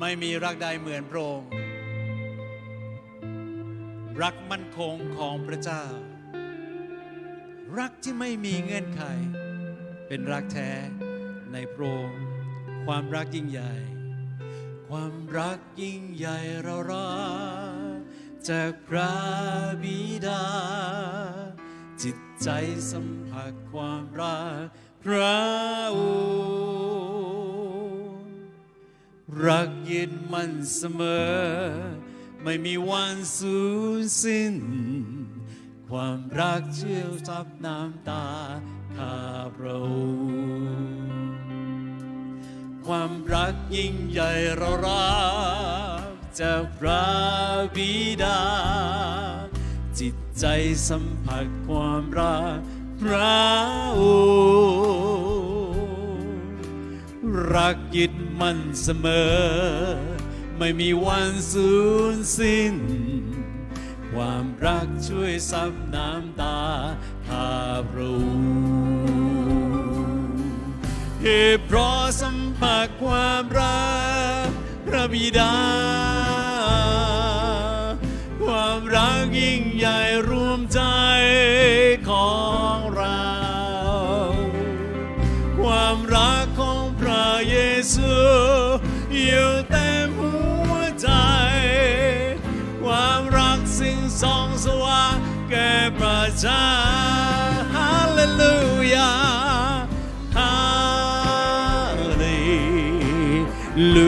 ไม่มีรักใดเหมือนพระองค์รักมั่นคงของพระเจ้า รักที่ไม่มีเงื่อนไข เป็นรักแท้ในพระองค์ความรักยิ่งใหญ่ ความรักยิ่งใหญ่เรารักจากพระบิดา จิตใจสัมผัสความรักพระองค์ รักยึดมั่นเสมอ ไม่มีวันสูญสิ้น ความรักเชี่ยวซับน้ำตาข้าพระองค์ความรักยิ่งใหญ่เรารักจากพระบิดา จิตใจสัมผัสความรักพระองค์ รักยึดมั่นเสมอ ไม่มีวันสูญสิ้น ความรักช่วยซับน้ำตาข้าพระองค์เหตุเพราะสัมผัสความรักพระบิดา ความรักยิ่งใหญ่รวมใจ ส่องสว่างแก่ประชาฮาเลลูยาฮาเลลู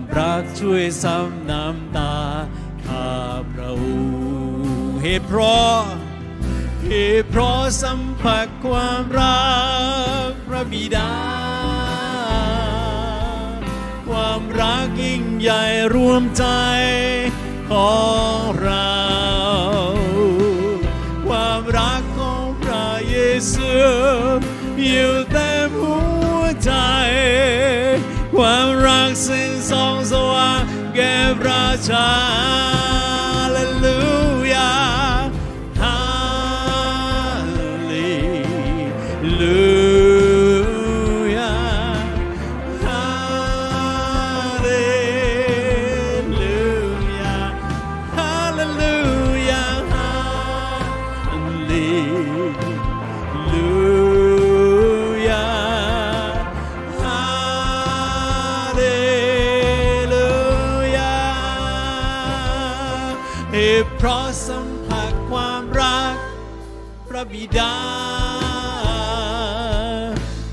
ความรักช่วยซ้ำน้ำตาข้าพระองค์เหตุเพราะเหตุเพราะสัมผัสความรักพระบิดา ความรักยิ่งใหญ่รวมใจของเรา ความรักของพระเยซูอยู่เต็มหัวใจ ความรักสิ้นสองสว่างแก่ประชา เพราะสัมผัสความรัก พระบิดา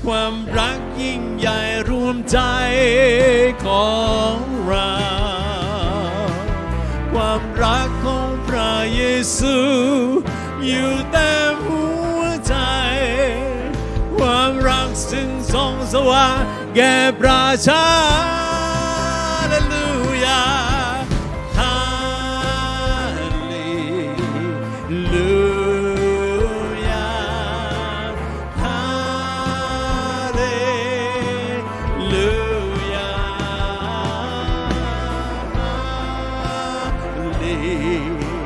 ความรักยิ่งใหญ่รวมใจของเรา ความรักของพระเยซู อยู่เต็มหัวใจ ความรักซึ่งส่องสว่างแก่ประชาฮา day.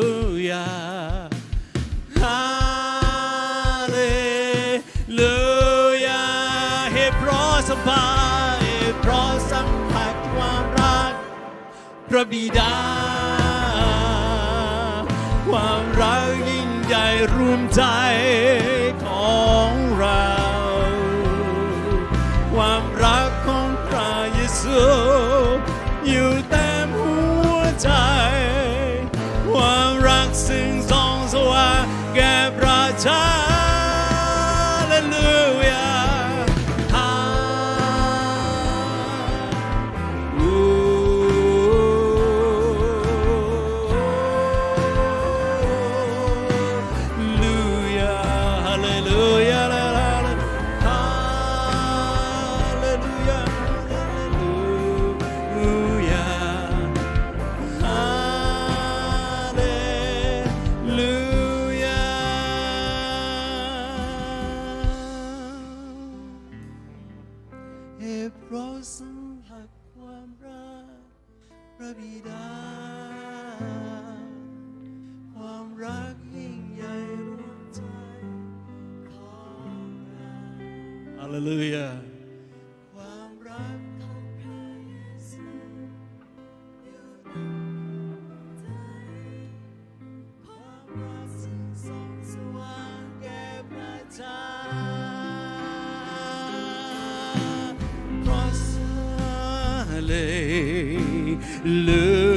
Hallelujah. Hallelujah. เพราะสบายเพราะสัมผัสความรักพระบิดา love.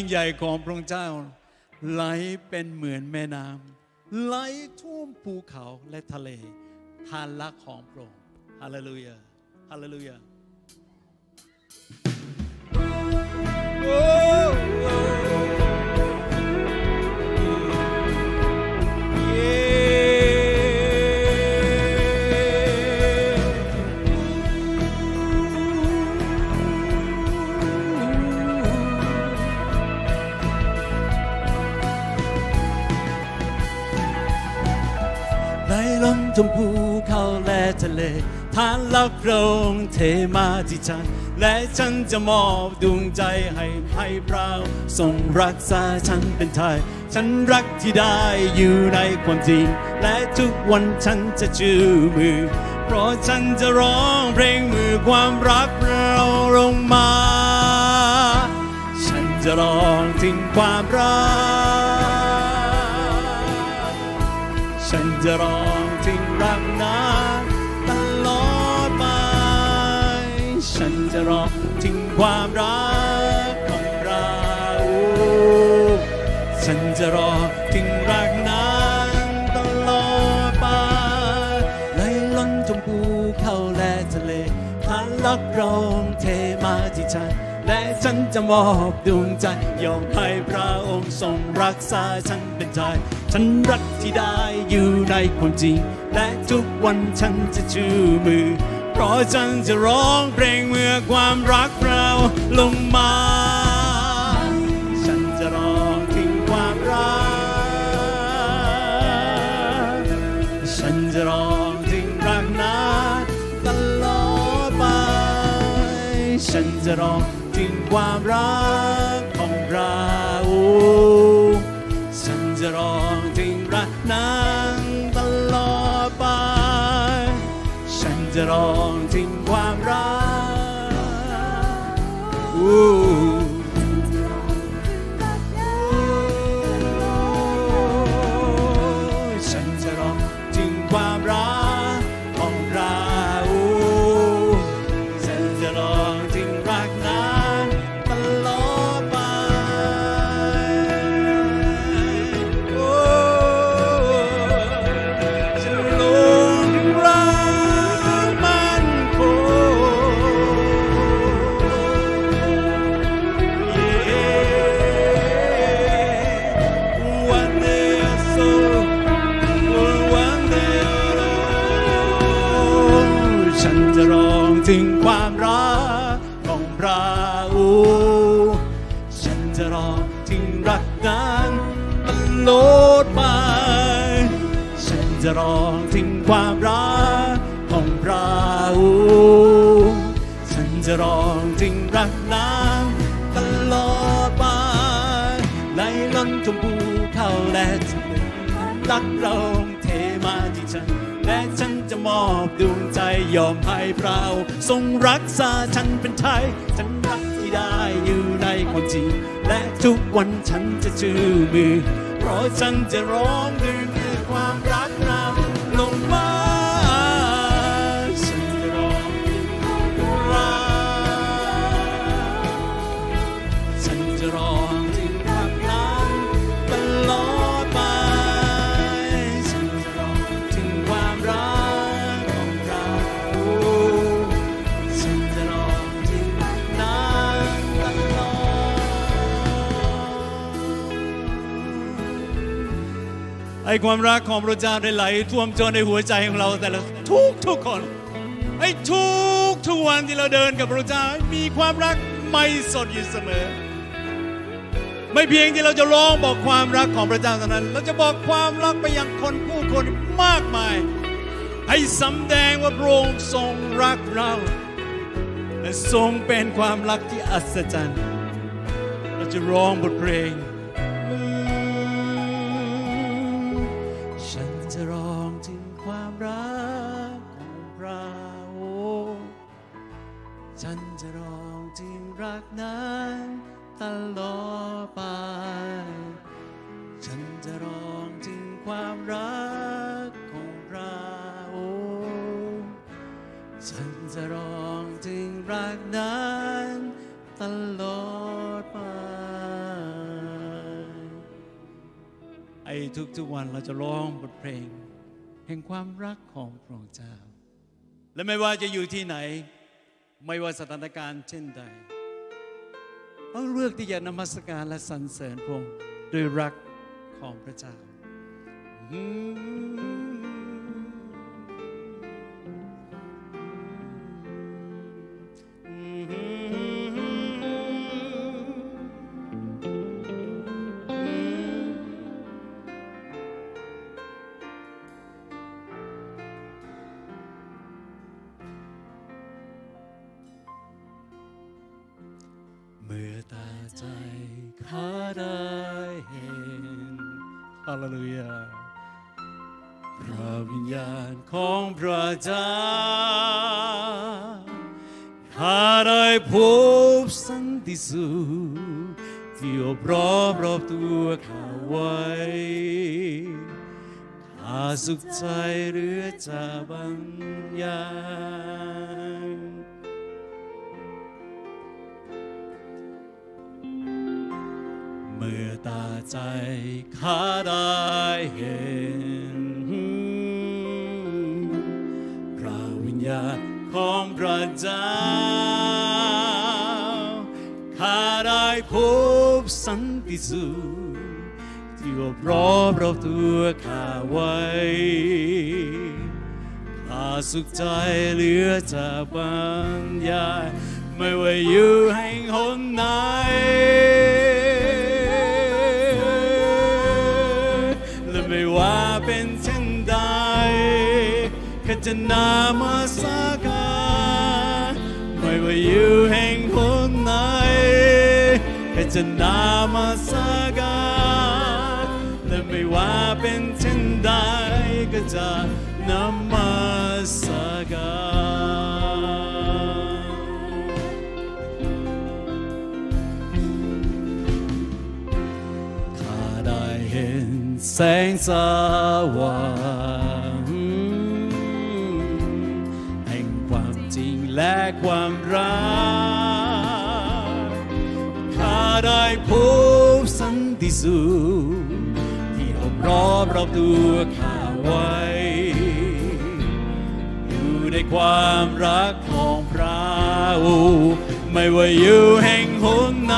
ยิ่งใหญ่ของพระองค์เจ้า ไหลเป็นเหมือนแม่น้ำไหลท่วมภูเขาและทะเลทานรักของพระองค์ฮาเลลูยาฮาเลลูยาโรักพระองค์เทมาที่ฉัน และฉันจะมอบดวงใจให้ให้พระองค์ทรงรักษาฉันเป็นไทย ฉันรักที่ได้อยู่ในความจริง และทุกวันฉันจะจูมือ เพราะฉันจะร้องเพลงมือความรักเราลงมา ฉันจะร้องถึงความรัก ฉันจะร้องถึงรักนั้น จะร้องถึงความรักของเราฉันจะรอถึงรักนั้นตลอดไปไหลล้นจมภูเขาและทะเลทานรักเราเทมาที่ฉันและฉันจะมอบดวงใจ ยอมให้พระองค์ทรงรักษาฉันเป็นใจ ฉันรักที่ได้อยู่ในความจริง และทุกวันฉันจะชูมือ เพราะฉันจะร้องเพลงเมื่อความรักเราลงมา ฉันจะร้องถึงความรัก ฉันจะร้องถึงรักนั้นตลอดไป ฉันจะร้องถึงความรักของเรา ฉันจะร้องถึงรักนั้น จะร้องถึงความรัก ฉันจะร้องถึงความรักของเราฉันจะร้องถึงรักนั้นตลอดไปไหลล้นทุกภูเขาและจะเป็นรักเราเทมาที่ฉัน และฉันจะมอบดวงใจยอมให้พระทรงรักษาฉันเป็นไทย ฉันรักที่ได้อยู่ในความจริงและทุกวันฉันจะชื่อมือ เพราะฉันจะร้องด้วยมือความรัก ดไอ้ความรักของพระเจ้าได้ไหลท่วมจนในหัวใจของเราแต่ละทุกทุกคนไอ้ทุกทุกวันที่เราเดินกับพระเจ้ามีความรักไม่สดอยู่เสมอ ไม่เพียงที่เราจะร้องบอกความรักของพระเจ้าเท่านั้น เราจะบอกความรักไปยังคนผู้คนมากมาย ให้สำแดงว่าพระองค์ทรงรักเราและทรงเป็นความรักที่อัศจรรย์ เราจะร้องบทเพลง ตลอดไป ฉันจะร้องถึงความรักของเราฉันจะร้องถึงรักนั้นตลอดไป ไอ้ทุกๆวันเราจะร้องบทเพลง แห่งความรักของพระองค์เจ้า และไม่ว่าจะอยู่ที่ไหน ไม่ว่าสถานการณ์เช่นใด เราเลือกที่จะนมัสการและสรรเสริญพระองค์ด้วยรักของพระเจ้าอื ข้าได้เห็นฮาเลลูยาพระวิญญาณของพระเจ้าข้าได้พบสันติสุขที่อบรอบรอบตัวข้าไว้ข้าสุขใจเรือจะบรรยา ตาใจข้าได้เห็น พระวิญญาณของพระเจ้าข้าได้พบสันติสุขที่อบรอบรอบตัวข้าไว้ข้าสุขใจเหลือจะบรรยายไม่ว่าอยู่แห่งหนไหน จะนามาสาการไม่ว่าอยู่แห่งหนไหนข้าจะนามาสาการและไม่ว่าเป็นเช่นใดก็จะนามาสการข้าได้เห็นแสงสว่าง และความรักข้าได้พบสันติสุขที่อบรอบรอบตัวข้าไว้อยู่ในความรักของพระองค์ไม่ว่าอยู่แห่งหนไหน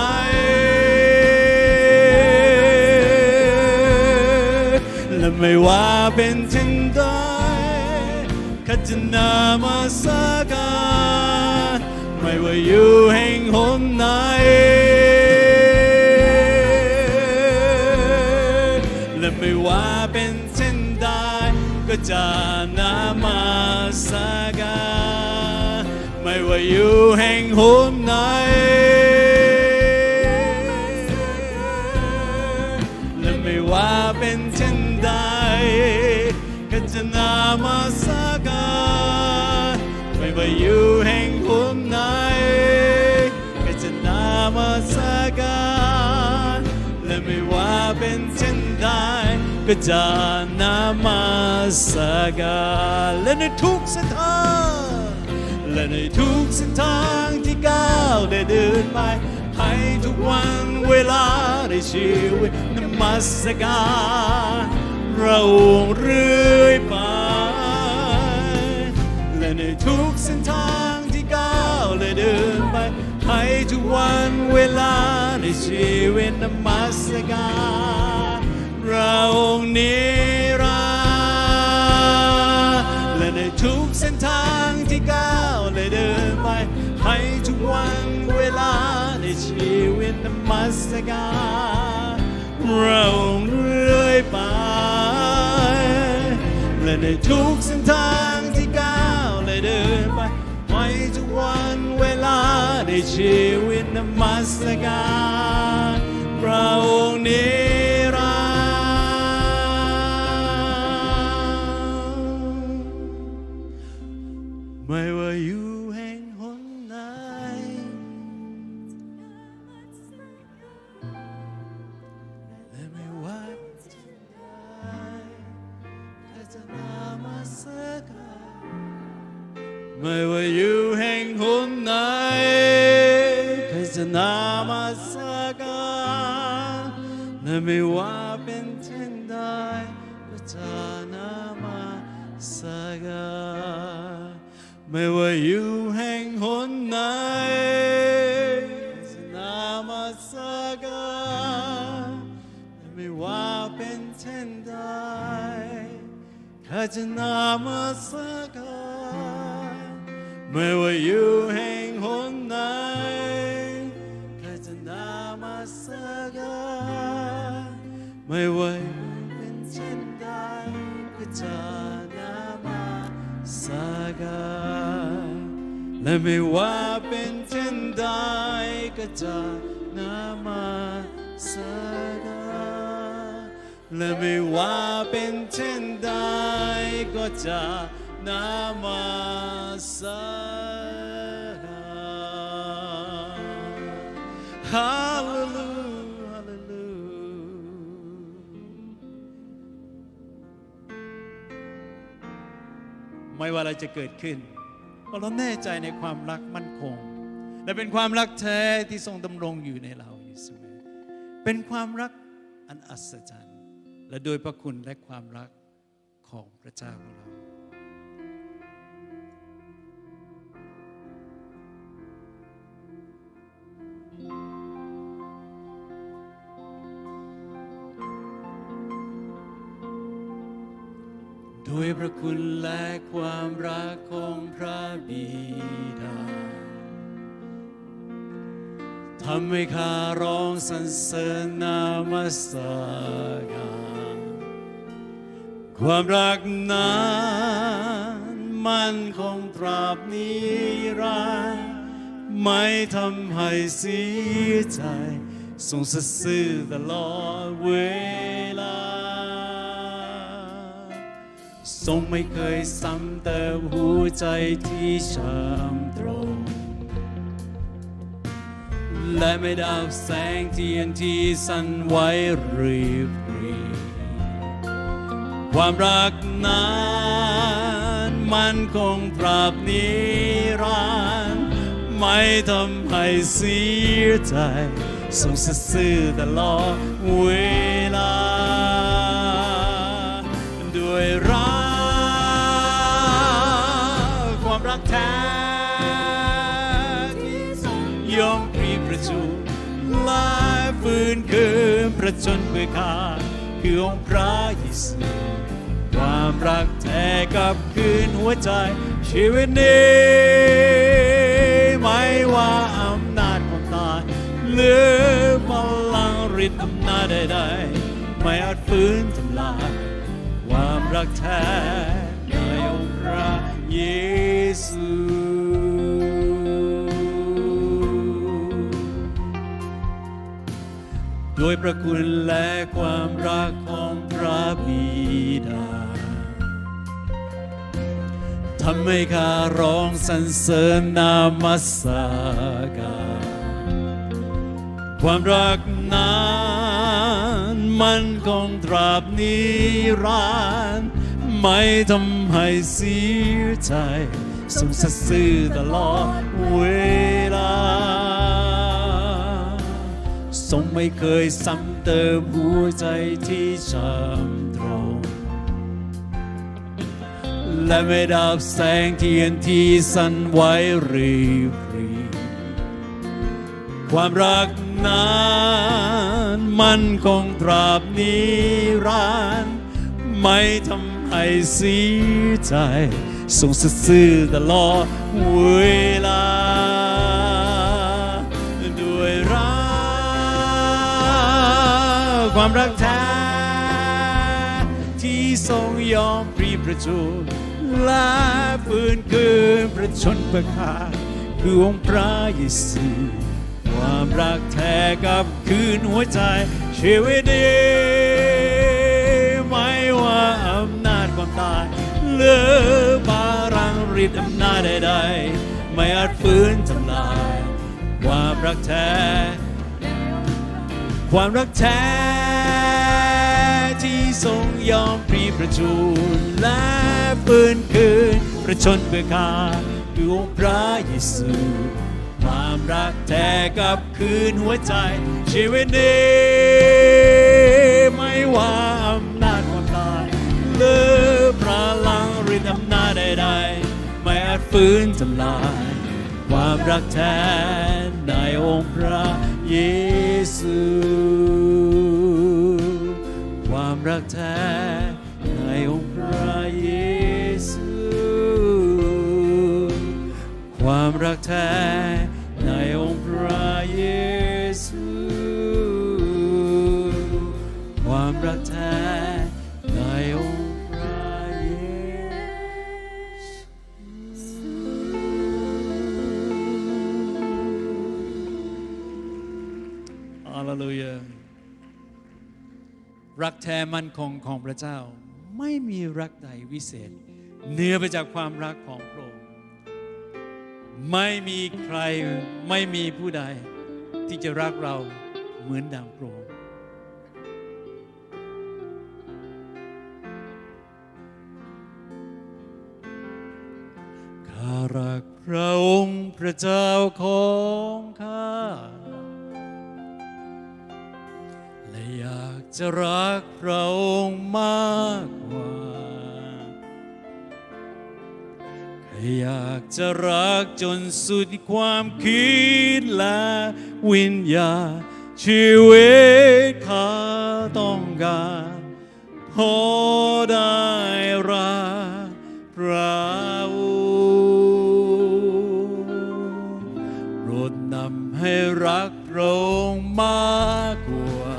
และไม่ว่าเป็นเช่นใดข้าจะนามาสาการไม่ว่าอยู่แห่ง หนไหนและไม่ว่าเป็นเช่นใดก็จะนามาสการไม่ว่าอยู่แห่งหนไหนและไม่ว่าเป็นเช่นใดก็จะนามาสกา ว่าอยู่แห่งหนไหนก็จะนามาสการและไม่ว่าเป็นเช่นใดก็จะนามาสการและในทุกเส้นทางและในทุกเส้นทางที่ก้าวได้เดินไปให้ทุกวันเวลาได้ชีวิตนมัสการเราองเรื่อยไป ในทุกเส้นทางที่ก้าวได้เดินไปให้ทุกวันเวลาได้ชีวิตนมัสการเราองค์นิรันดร์และในทุกเส้นทางที่ก้าวได้เดินไปให้ทุกวันเวลาในชีวิตนมัสการเราเรื่อยไปและในทุกเส้นทาง วันเวลาในชีวิตนมัสการพระองค์นี้ ไม่ว่าเป็นเช่นใดก็จะนามาสการไม่ว่าอยู่แห่งหนไหนนามาสการไม่ว่าเป็นเช่นใดข้าจะนามาสการไม่ว่าอยู่แห่งหนไหน ไม่ว่าเป็นเช่นใดก็จะนามาสการและไม่ว่าเป็นเช่นใดก็จะนามาสการและไม่ว่าเป็นเช่นใดก็จะนามาสการฮาเลลู ไม่ว่าอะไรจะเกิดขึ้นเพราะเราแน่ใจในความรักมั่นคง และเป็นความรักแท้ที่ทรงดำรงอยู่ในเราอยู่เสมอ เป็นความรักอันอัศจรรย์ และโดยพระคุณและความรักของพระเจ้าของเรา พระคุณและความรักของพระบิดาทำให้ข้าร้องสรรเสริญนามัสการความรักนั้นมันคงตราบนิรันดร์ไม่ทำให้เสียใจทรงสัตย์ซื่อตลอดเวลา รงไม่เคยซ้ำเติมหัวใจที่ช้ำตรง และไม่ดับแสงเทียนที่สั่นไหวรีบรีความรักนั้นมันคงตราบนิรันดร์ไม่ทำให้เสียใจทรงสัซื่อตลอดเวลา ฟื้นคืนประจนเพื่อข้าคือองค์พระเยซูความรักแท้กับคืนหัวใจ ชีวิตนี้ไม่ว่าอำนาจของตายหรือพลังฤทธิ์อำนาจใดๆไม่อาจฟื้นทำลายความรักแท้ในองค์พระเยซู ดยพระคุณและความรักของพระบิดาทำให้ข้าร้องสรรเสริญนามัสการความรักนั้นมันคงตราบนิรันดร์ไม่ทำให้เสียใจทรงสัตย์ซื่อตลอดเวลา ทรงไม่เคยซ้ำเติมหัวใจที่ช้ำตรง และไม่ดับแสงเทียนที่สั่นไหวรีบรีความรักนั้นมันคงตราบนิรันดร์ไม่ทำให้เสียใจทรงสื่อตลอดเวลา ความรักแท้ที่ทรงยอมพรีประชนและฟื้นคืนประชนประคาคือองค์พระเยซูความรักแท้กับคืนหัวใจชีวิตดีไม่ว่าอำนาจความตายหรือบารังฤทธิ์อำนาจใดๆไม่อาจฟื้นทำลาย ความรักแท้ ความรักแท้ ทรงยอมพรีประชุนและฟื้นคืนประชนเพื่อข้าคือองค์พระเยซูความรักแท้กับคืนหัวใจ ชีวิตนี้ไม่ว่าอำนาจความตายหรือพลังฤทธิอำนาจใดๆ ไม่อาจฟื้นทำลาย ความรักแท้ในองค์พระเยซู รักแท้ในองค์พระเยซูความรักแท้ในองค์พระเยซูความรักแท้ในองค์พระเยซูฮาเลลูยา รักแท้มั่นคงของพระเจ้า ไม่มีรักใดวิเศษเหนือไปจากความรักของพระองค์ไม่มีใครไม่มีผู้ใดที่จะรักเราเหมือนดังพระองค์ข้ารักพระองค์พระเจ้าของข้าและอยากจะรั สุดความคิดและวิญญาณชีวิตข้าต้องการพอได้รักพระองค์โปรดนำให้รักพระองค์มากกว่า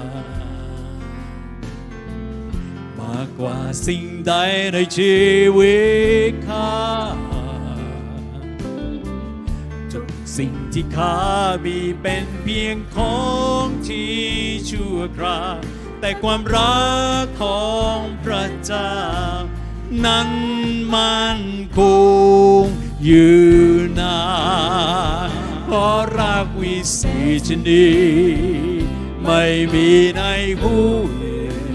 มากกว่าสิ่งใดในชีวิต ที่ข้ามีเป็นเพียงของที่ชั่วคราวแต่ความรักของพระเจ้า นั้นมันคงยืนนานเพราะรักวิเศษชนีไม่มีในผู้อื่น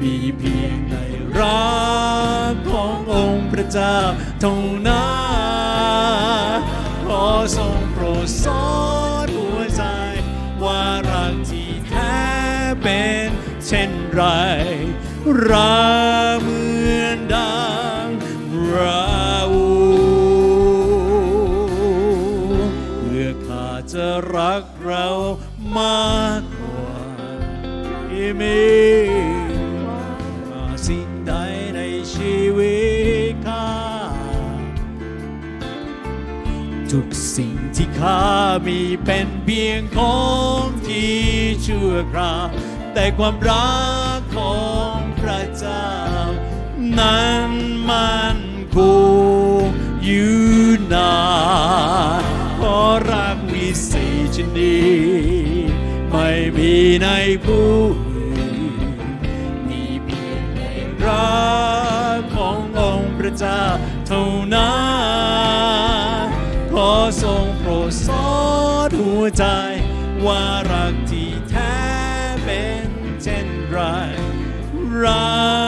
มีเพียงในรักขององค์พระเจ้าเท่านั้น ทรงโปรดสอนหัวใจ ว่ารักที่แท้เป็นเช่นไรรักเหมือนดังราเพื่อข้าจะรักเรามากกว่าที่มี ข้ามีเป็นเพียงของที่ชั่วคราวแต่ความรักของพระเจ้า นั้นมันคงอยู่นานเพราะรักวิเศษชนนี้ไม่มีในผู้อื่นมีเพียงในรักขององค์พระเจ้าเท่านั้น ใจว่ารักที่แท้เป็นเช่นไรรัก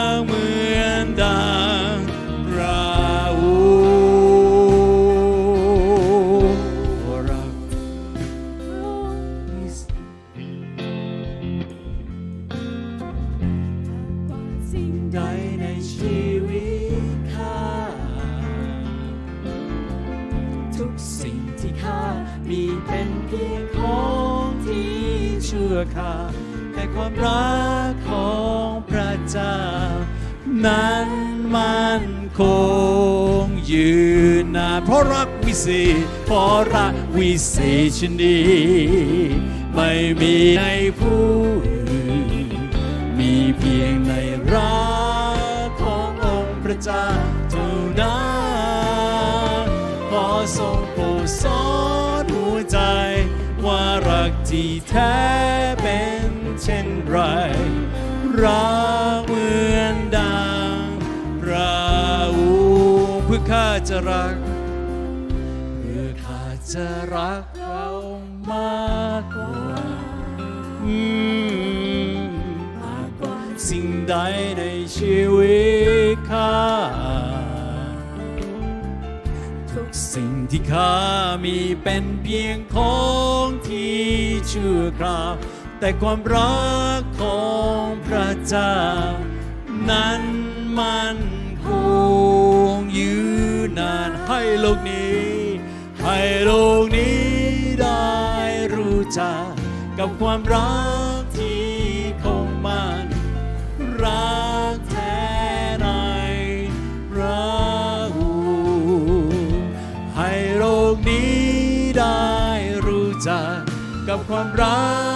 รักของพระเจ้า นั้นมันคงยืนนานเพราะรักวิเศษเพราะรักวิเศษชนีไม่มีในผู้อื่นมีเพียงในรักขององค์พระเจ้าเท่านั้นขอทรงโปรดสอนหัวใจว่ารักที่แท้ รักเหมือนดังเราเพื่อข้าจะรัก เพื่อข้าจะรักเรามากกว่ามมากกว่าสิ่งใดในชีวิตข้าทุกสิ่งที่ข้ามีเป็นเพียงของที่ชั่วคราว แต่ความรักของพระเจ้า นั้นมันคงยืนนานให้โลกนี้ ให้โลกนี้ได้รู้จักกับความรักที่คงมันรักแท้ในพระองค์ให้โลกนี้ได้รู้จักกับความรัก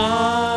รั